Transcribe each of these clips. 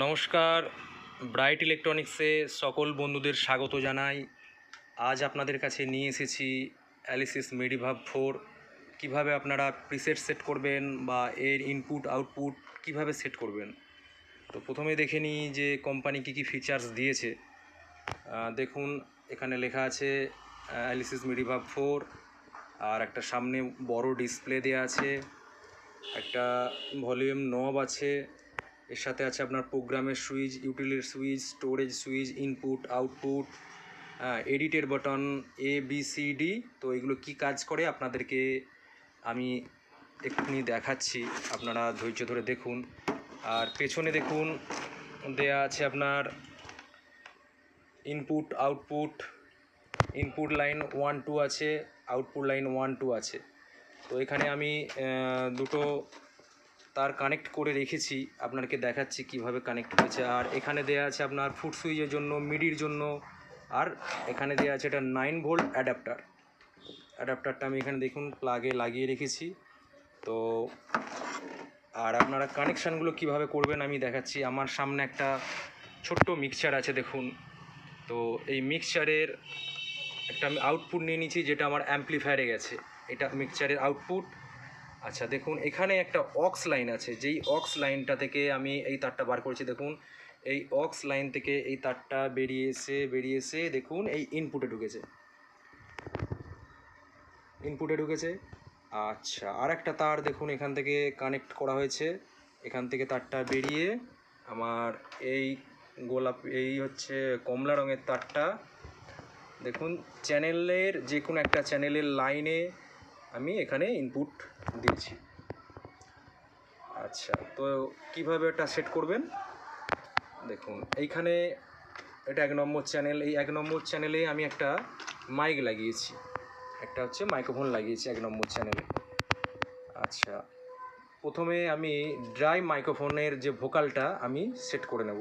নমস্কার, ব্রাইট ইলেকট্রনিক্সে সকল বন্ধুদের স্বাগত জানাই। আজ আপনাদের কাছে নিয়ে এসেছি অ্যালিসিস মেডিভাব ফোর। কীভাবে আপনারা প্রিসেট সেট করবেন বা এর ইনপুট, আউটপুট কীভাবে সেট করবেন? তো প্রথমে দেখে নিই যে কোম্পানি কী কী ফিচার্স দিয়েছে। দেখুন, এখানে লেখা আছে অ্যালিসিস মেডিভাব ফোর আর একটা সামনে বড় ডিসপ্লে দেওয়া আছে। একটা ভলিউম নব আছে। এর সাথে আছে আপনার প্রোগ্রামের switch, utility switch, storage switch input output এডিটের button A B C D তো এগুলো কি কাজ করে আপনাদেরকে আমি এক্ষুনি দেখাচ্ছি। আপনারা ধৈর্য ধরে দেখুন। আর পেছনে দেখুন, দেয়া আছে আপনার input output input line one two আছে আউটপুট লাইন ওয়ান টু আছে। তো এখানে আমি দুটো তার কানেক্ট করে রেখেছি। আপনাকে দেখাচ্ছি কীভাবে কানেক্ট হয়েছে আর এখানে দেওয়া আছে আপনার ফুট সুইচের জন্য মিডির জন্য। আর এখানে দেওয়া আছে এটা নাইন ভোল্ট অ্যাডাপ্টার অ্যাডাপ্টারটা আমি এখানে দেখুন প্লাগে লাগিয়ে রেখেছি। তো আর আপনারা কানেকশানগুলো কীভাবে করবেন আমি দেখাচ্ছি। আমার সামনে একটা ছোট্ট মিক্সচার আছে, দেখুন। তো এই মিক্সচারের একটা আমি আউটপুট নিয়ে নিয়েছি যেটা আমার অ্যাম্পলিফায়ারে গেছে। এটা মিক্সচারের আউটপুট আচ্ছা দেখুন, এখানে একটা অক্স লাইন আছে। যেই অক্স লাইনটা থেকে আমি এই তারটা বার করেছি, দেখুন, এই অক্স লাইন থেকে এই তারটা বেরিয়ে এসে বেরিয়ে এসে, দেখুন, এই ইনপুটে ঢুকেছে। ইনপুটে ঢুকেছে। আচ্ছা আর একটা তার, দেখুন, এখান থেকে কানেক্ট করা হয়েছে। এখান থেকে তারটা বেরিয়ে আমার এই গোলাপ, এই হচ্ছে কমলা রঙের তারটা, দেখুন চ্যানেলের যে কোনো একটা চ্যানেলের লাইনে আমি এখানে ইনপুট দিয়েছি আচ্ছা তো কীভাবে এটা সেট করবেন? দেখুন, এইখানে এটা এক নম্বর চ্যানেল এই এক নম্বর চ্যানেলে আমি একটা মাইক লাগিয়েছি। একটা হচ্ছে মাইক্রোফোন লাগিয়েছি এক নম্বর চ্যানেলে আচ্ছা প্রথমে আমি ড্রাই মাইক্রোফোনের যে ভোকালটা আমি সেট করে নেব।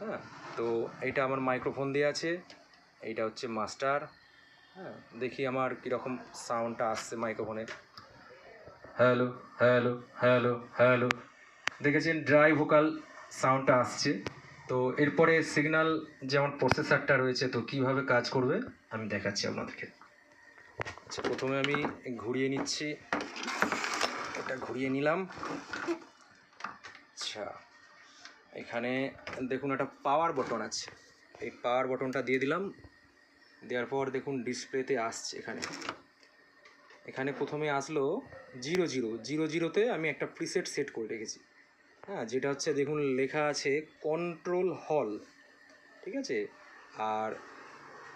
হ্যাঁ তো এইটা আমার মাইক্রোফোন দিয়ে আছে, এইটা হচ্ছে মাস্টার হ্যাঁ দেখি আমার কীরকম সাউন্ডটা আসছে মাইক্রোফোনে হ্যালো হ্যালো হ্যালো হ্যালো। দেখেছেন ড্রাই ভোকাল সাউন্ডটা আসছে। তো এরপরে সিগন্যাল যেমন প্রসেসরটা রয়েছে, তো কীভাবে কাজ করবে, আমি দেখাচ্ছি আপনাদেরকে। আচ্ছা প্রথমে আমি ঘুরিয়ে নিচ্ছি। এটা ঘুরিয়ে নিলাম। আচ্ছা এখানে দেখুন একটা পাওয়ার বটন আছে। এই পাওয়ার বটনটা দিয়ে দিলাম। দেওয়ার পর দেখুন ডিসপ্লেতে আসছে এখানে। এখানে প্রথমে আসলো জিরো জিরো। জিরো জিরোতে আমি একটা প্রিসেট সেট করে রেখেছি। হ্যাঁ যেটা হচ্ছে দেখুন লেখা আছে কন্ট্রোল হল ঠিক আছে? আর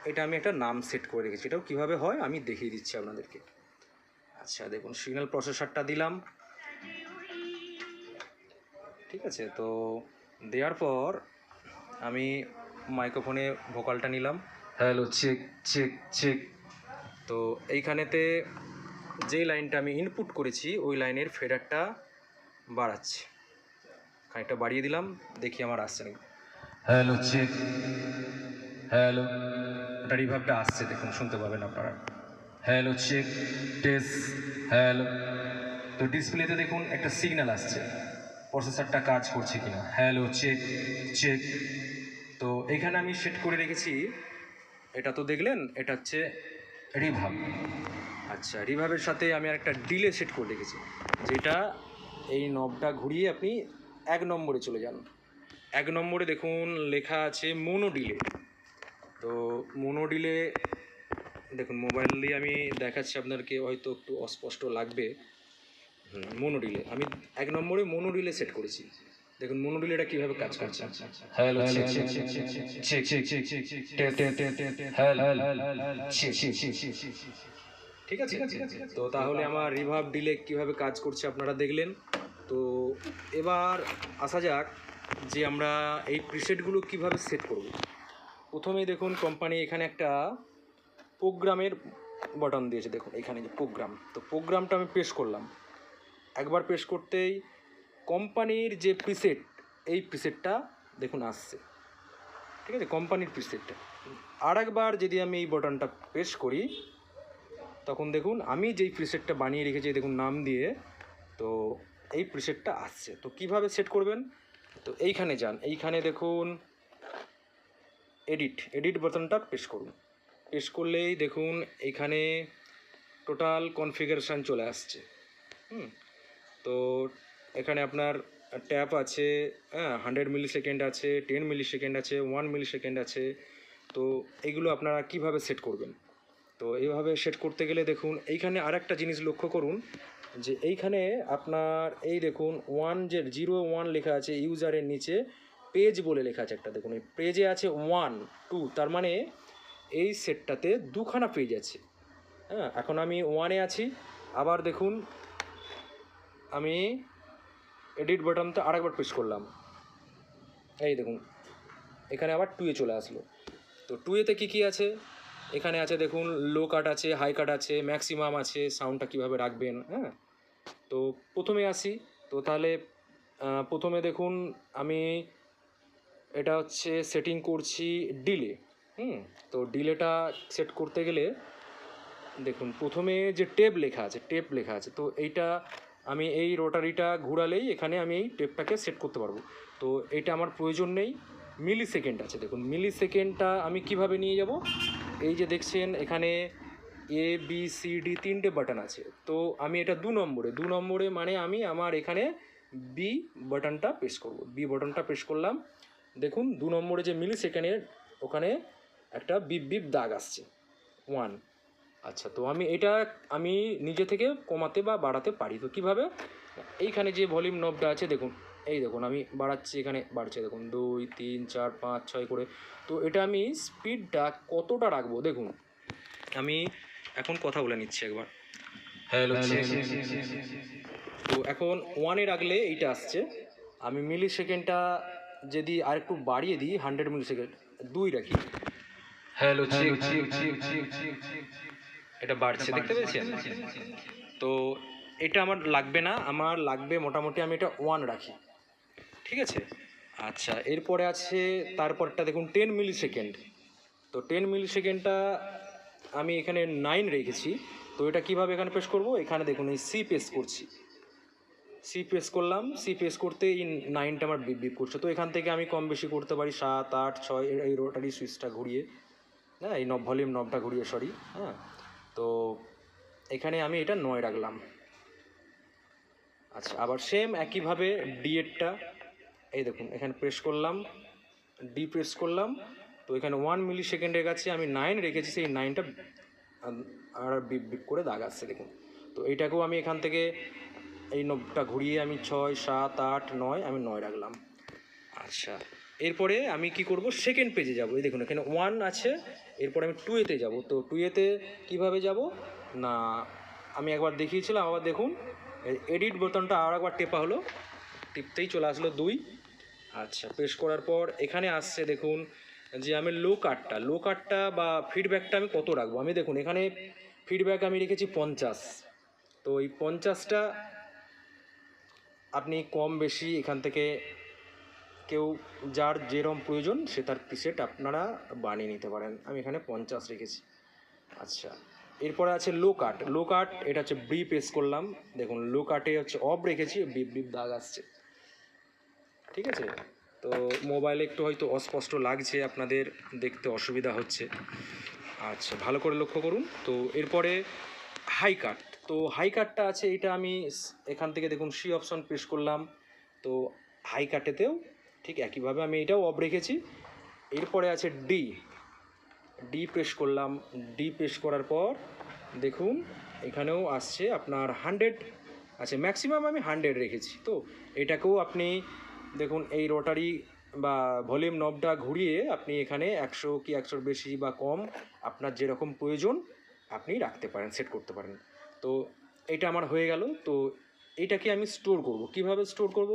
এটা আমি একটা নাম সেট করে রেখেছি। এটাও কীভাবে হয় আমি দেখিয়ে দিচ্ছি আপনাদেরকে। আচ্ছা দেখুন সিগন্যাল প্রসেসরটা দিলাম। ঠিক আছে তো দেওয়ার পর আমি মাইক্রোফোনে ভোকালটা নিলাম। হ্যালো চেক চেক চেক তো এইখানেতে যে লাইনটা আমি ইনপুট করেছি ওই লাইনের ফেডারটা বাড়াচ্ছি। খানিকটা বাড়িয়ে দিলাম দেখি আমার আসছে নাকি। হ্যালো চেক হ্যালো এটা রিভাবটা আসছে দেখুন শুনতে পাবেন আপনারা। হ্যালো চেক টেস্ট হ্যালো তো ডিসপ্লেতে দেখুন একটা সিগন্যাল আসছে। প্রসেসরটা কাজ করছে কিনা। হ্যালো চেক চেক তো এখানে আমি সেট করে রেখেছি। এটা তো দেখলেন এটা হচ্ছে রিভাব আচ্ছা রিভাবের সাথে আমি একটা ডিলে সেট করে রেখেছি যেটা এই নবটা ঘুরিয়ে আপনি এক নম্বরে চলে যান এক নম্বরে দেখুন লেখা আছে মোনো ডিলে তো মোনো ডিলে দেখুন মোবাইল দিয়ে আমি দেখাচ্ছি আপনাদেরকে হয়তো একটু অস্পষ্ট লাগবে মোনো ডিলে আমি এক নম্বরে মোনো ডিলে সেট করেছি দেখুন মোনো ডিলেটা কীভাবে কাজ করছে হ্যালো ঠিক আছে? তো তাহলে আমার রিভাব ডিলে কীভাবে কাজ করছে আপনারা দেখলেন। তো এবার আসা যাক যে আমরা এই প্রিসেটগুলো কীভাবে সেট করব। প্রথমেই দেখুন কোম্পানি এখানে একটা প্রোগ্রামের বটন দিয়েছে। দেখুন এখানে যে প্রোগ্রাম তো প্রোগ্রামটা আমি পেশ করলাম। একবার পেশ করতেই কোম্পানির যে প্রিসেট এই প্রিসেটটা দেখুন আসছে। ঠিক আছে? কোম্পানির প্রিসেটটা আর একবার যদি আমি এই বটনটা পেশ করি তখন দেখুন আমি যেই প্রিসেটটা বানিয়ে রেখেছি দেখুন নাম দিয়ে, তো এই প্রিসেটটা আসছে। তো কীভাবে সেট করবেন? তো এইখানে যান। এইখানে দেখুন এডিট এডিট বাটনটা প্রেস করুন। প্রেস করলেই দেখুন এখানে টোটাল কনফিগারেশান চলে আসছে। তো এখানে আপনার ট্যাপ আছে হ্যাঁ হান্ড্রেড মিলি সেকেন্ড আছে টেন মিলি সেকেন্ড আছে ওয়ান মিলি সেকেন্ড আছে। তো এগুলো আপনারা কীভাবে সেট করবেন? তো এইভাবে সেট করতে গেলে দেখুন, এইখানে আরেকটা জিনিস লক্ষ্য করুন, যে এইখানে আপনার এই দেখুন ওয়ান যে জিরো ওয়ান লেখা আছে ইউজারের নিচে পেজ বলে লেখা আছে একটা, দেখুন, এই পেজে আছে ওয়ান টু তার মানে এই সেটটাতে দুখানা পেজ আছে। হ্যাঁ এখন আমি ওয়ানে আছি, আবার দেখুন, আমি এডিট বাটনটা আরেকবার প্রেস করলাম। এই দেখুন, এখানে আবার টুয়ে চলে আসলো। তো টুয়েতে কী কী আছে? এখানে আছে দেখুন লো কাট আছে হাই কাট আছে ম্যাক্সিমাম আছে সাউন্ডটা কীভাবে রাখবেন হ্যাঁ? তো প্রথমে আসি, তো তাহলে প্রথমে দেখুন, আমি এটা হচ্ছে সেটিং করছি ডিলে হুম? তো ডিলেটা সেট করতে গেলে, দেখুন, প্রথমে যে টেপ লেখা আছে টেপ লেখা আছে, তো এইটা আমি এই রোটারিটা ঘোরালেই এখানে আমি এই টেপটাকে সেট করতে পারব। তো এটা আমার প্রয়োজন নেই মিলি সেকেন্ড আছে, দেখুন মিলি সেকেন্ডটা আমি কীভাবে নিয়ে যাব? এই যে দেখছেন, এখানে এ বি সি ডি তিনটে বাটন আছে। তো আমি এটা দু নম্বরে দু নম্বরে মানে আমি আমার এখানে বি বাটনটা প্রেস করব। বি বাটনটা প্রেস করলাম। দেখুন, দু নম্বরে যে মিলি সেকেন্ডের ওখানে একটা বিপ বিপ দাগ আসছে। ওয়ান আচ্ছা তো আমি এটা আমি নিজে থেকে কমাতে বা বাড়াতে পারি। তো কীভাবে? এইখানে যে ভলিউম নবটা আছে, দেখুন। এই দেখুন আমি বাড়াচ্ছি এখানে বাড়ছে দেখুন দুই তিন চার পাঁচ ছয় করে তো এটা আমি স্পিডটা কতটা রাখব দেখুন আমি এখন কথা বলে নিচ্ছি একবার হ্যালো তো এখন ওয়ানে রাখলে এইটা আসছে আমি মিলি সেকেন্ডটা যদি আর একটু বাড়িয়ে দিই হান্ড্রেড মিলি সেকেন্ড দুই রাখি হ্যালো এটা বাড়ছে দেখতে পেয়েছেন তো এটা আমার লাগবে না আমার লাগবে মোটামুটি আমি এটা ওয়ান রাখি ঠিক আছে? আচ্ছা এরপরে আছে, তারপরটা দেখুন টেন মিলি সেকেন্ড তো টেন মিলি সেকেন্ডটা আমি এখানে নাইন রেখেছি। তো এটা কীভাবে এখানে পেশ করব? এখানে দেখুন, এই সি পেস করছি। সি পেস করলাম সি পেস করতে এই নাইনটা আমার বিপ বিপ করছে। তো এখান থেকে আমি কম বেশি করতে পারি, সাত, আট, ছয়, এই- রোটারি সুইচটা ঘুরিয়ে। হ্যাঁ এই নব ভলিউম নবটা ঘুরিয়ে সরি হ্যাঁ। তো এখানে আমি এটা নয় রাখলাম। আচ্ছা আবার সেম একইভাবে ডিএডটা এই দেখুন এখানে প্রেস করলাম ডি প্রেস করলাম তো এখানে ওয়ান মিলি সেকেন্ডের কাছে আমি নাইন রেখেছি সেই নাইনটা আর বিপ বিপ করে দাগ আসছে দেখুন। তো এইটাকেও আমি এখান থেকে এই নবটা ঘুরিয়ে আমি ছয় সাত আট নয় আমি নয় রাখলাম। আচ্ছা। এরপরে আমি কি করব? সেকেন্ড পেজে যাব। এই দেখুন এখানে ওয়ান আছে এরপরে আমি টুয়েতে যাব। তো টুয়েতে কীভাবে যাব? না আমি একবার দেখিয়েছিলাম আবার দেখুন এডিট বোতামটা আর একবার টেপা হলো টিপতেই চলে আসলো দুই। আচ্ছা পেশ করার পর এখানে আসছে দেখুন যে আমি লো কাটটা লো কাটটা বা ফিডব্যাকটা আমি কত রাখব? আমি দেখুন এখানে ফিডব্যাক আমি রেখেছি পঞ্চাশ। তো এই পঞ্চাশটা আপনি কম বেশি এখান থেকে কেউ যার যেরম প্রয়োজন সে তার পিসেট আপনারা বানিয়ে নিতে পারেন। আমি এখানে পঞ্চাশ রেখেছি। আচ্ছা এরপরে আছে লো কাট লো কাট এটা হচ্ছে ব্রি পেস করলাম। দেখুন লো কাটে হচ্ছে অফ রেখেছি, বিপ বিপ দাগ আসছে। ঠিক আছে? তো মোবাইলে একটু হয়তো অস্পষ্ট লাগছে, আপনাদের দেখতে অসুবিধা হচ্ছে। আচ্ছা ভালো করে লক্ষ্য করুন। তো এরপরে হাই কাট তো হাই কাটটা আছে, এটা আমি এখান থেকে দেখুন সি অপশন প্রেস করলাম। তো হাই কাটেতেও ঠিক একইভাবে আমি এটাও অফ রেখেছি। এরপরে আছে ডি ডি প্রেস করলাম। ডি প্রেস করার পর দেখুন, এখানেও আসছে আপনার হান্ড্রেড আচ্ছা ম্যাক্সিমাম আমি হান্ড্রেড রেখেছি। তো এটাকেও আপনি দেখুন, এই রোটারি বা ভলিউম নবটা ঘুরিয়ে আপনি এখানে একশো কি একশোর বেশি বা কম আপনার যেরকম প্রয়োজন আপনি রাখতে পারেন, সেট করতে পারেন। তো এটা আমার হয়ে গেল। তো এইটাকে আমি স্টোর করব। কীভাবে স্টোর করব?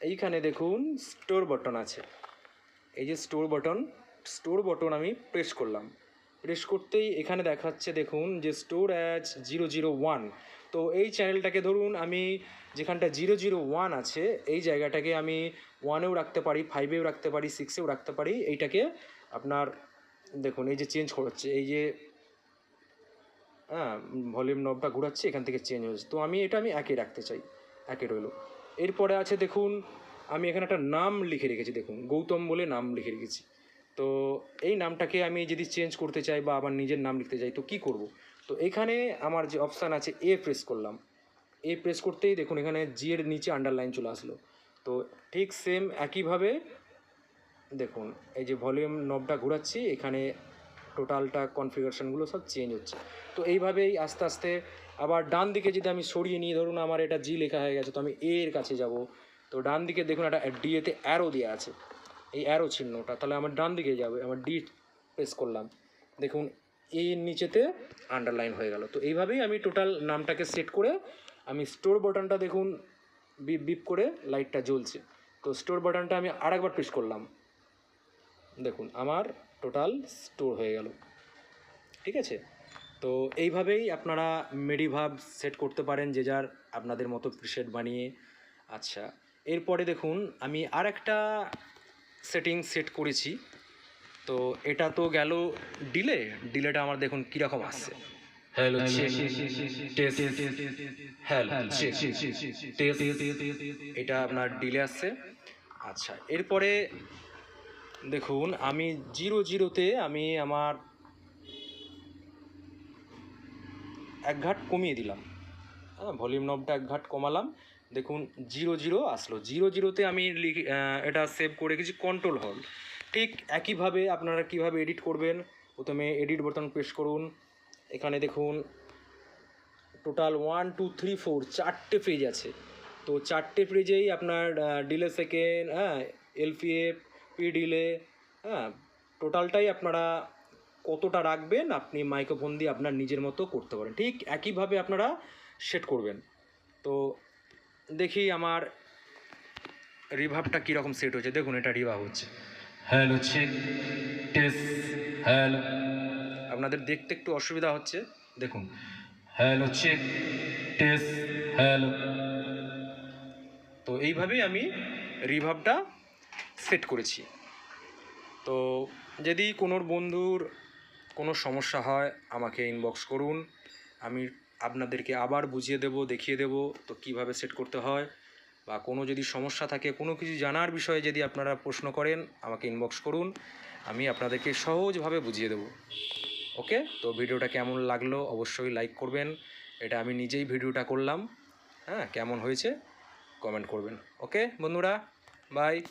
এইখানে দেখুন, স্টোর বাটন আছে। এই যে স্টোর বাটন স্টোর বাটন আমি প্রেস করলাম। প্রেস করতেই এখানে দেখাচ্ছে, দেখুন, যে store as zero zero one তো এই চ্যানেলটাকে ধরুন, আমি যেখানটা জিরো জিরো ওয়ান আছে, এই জায়গাটাকে আমি ওয়ানেও রাখতে পারি ফাইভেও রাখতে পারি সিক্সেও রাখতে পারি, এইটাকে আপনার, দেখুন, এই যে চেঞ্জ করাচ্ছে, এই যে হ্যাঁ ভলিউম নবটা ঘোরাচ্ছে, এখান থেকে চেঞ্জ হয়েছে তো আমি, এটা আমি একে রাখতে চাই, একে রইল। এরপরে আছে, দেখুন, আমি এখানে একটা নাম লিখে রেখেছি, দেখুন, গৌতম বলে নাম লিখে রেখেছি। তো এই নামটাকে আমি যদি চেঞ্জ করতে চাই বা আমার নিজের নাম লিখতে চাই, তো কি করব? তো এখানে আমার যে অপশান আছে এ প্রেস করলাম। এ প্রেস করতেই দেখুন এখানে জি এর নিচে আন্ডারলাইন চলে আসলো। তো ঠিক সেম একইভাবে দেখুন, এই যে ভলিউম নবটা ঘোরাচ্ছি, এখানে টোটালটা কনফিগারেশনগুলো সব চেঞ্জ হচ্ছে। তো এইভাবেই আস্তে আস্তে আবার ডান দিকে যদি আমি সরিয়ে নিই, ধরুন আমার এটা জি লেখা হয়ে গেছে, তো আমি এ এর কাছে যাব। তো ডান দিকে দেখুন একটা ডিএতে অ্যারো দেওয়া আছে। এই অ্যারো চিহ্নটা, তাহলে আমার ডান দিকে যাবে, আমার ডি প্রেস করলাম। দেখুন এর নিচেতে আন্ডারলাইন হয়ে গেল। তো এইভাবেই আমি টোটাল নামটাকে সেট করে আমি স্টোর বাটনটা দেখুন বিপ বিপ করে লাইটটা জ্বলছে। তো স্টোর বাটনটা আমি আরেকবার প্রেস করলাম। দেখুন, আমার টোটাল স্টোর হয়ে গেল। ঠিক আছে? তো এইভাবেই আপনারা মেডিভাব সেট করতে পারেন, যে যার আপনাদের মতো প্রিসেট বানিয়ে। আচ্ছা এরপরে দেখুন, আমি আর একটা সেটিং সেট করেছি তো এটা তো গেল ডিলে ডিলেটা আমার দেখুন কীরকম আসছে হ্যালো হ্যালো এটা আপনার ডিলে আসছে আচ্ছা এরপরে দেখুন আমি জিরো জিরোতে আমি আমার এক ঘাট কমিয়ে দিলাম হ্যাঁ ভলিউম নবটা এক ঘাট কমালাম দেখুন, জিরো জিরো আসলো। জিরো জিরোতে আমি এটা সেভ করে রেখেছি কন্ট্রোল হল ঠিক একইভাবে আপনারা কীভাবে এডিট করবেন? প্রথমে এডিট বোতাম প্রেস করুন। এখানে দেখুন total one two three four চারটে পেজ আছে। তো চারটে পেজেই আপনার ডিলে সেকেন্ড হ্যাঁ এলপিএফ পি ডিলে হ্যাঁ টোটালটাই আপনারা কতটা রাখবেন আপনি মাইক্রোফোন দিয়ে আপনার নিজের মতো করতে পারেন। ঠিক একইভাবে আপনারা সেট করবেন। তো দেখি আমার রিভাবটা কীরকম সেট হচ্ছে। দেখুন এটা রিভাব হচ্ছে। Hello check test hello. আপনাদের দেখতে একটু অসুবিধা হচ্ছে। দেখুন। Hello check test hello. তো এইভাবেই আমি রিভাবটা সেট করেছি। তো যদি কোনো বন্ধুর কোনো সমস্যা হয় আমাকে ইনবক্স করুন। আমি আপনাদেরকে আবার বুঝিয়ে দেব, দেখিয়ে দেব তো কীভাবে সেট করতে হয় বা কোনো যদি সমস্যা থাকে, কোনো কিছু জানার বিষয়ে যদি আপনারা প্রশ্ন করেন, আমাকে ইনবক্স করুন, আমি আপনাদেরকে সহজভাবে বুঝিয়ে দেব। ওকে? তো ভিডিওটা কেমন লাগল অবশ্যই লাইক করবেন। এটা আমি নিজেই ভিডিওটা করলাম। হ্যাঁ কেমন হয়েছে? কমেন্ট করবেন। ওকে বন্ধুরা বাই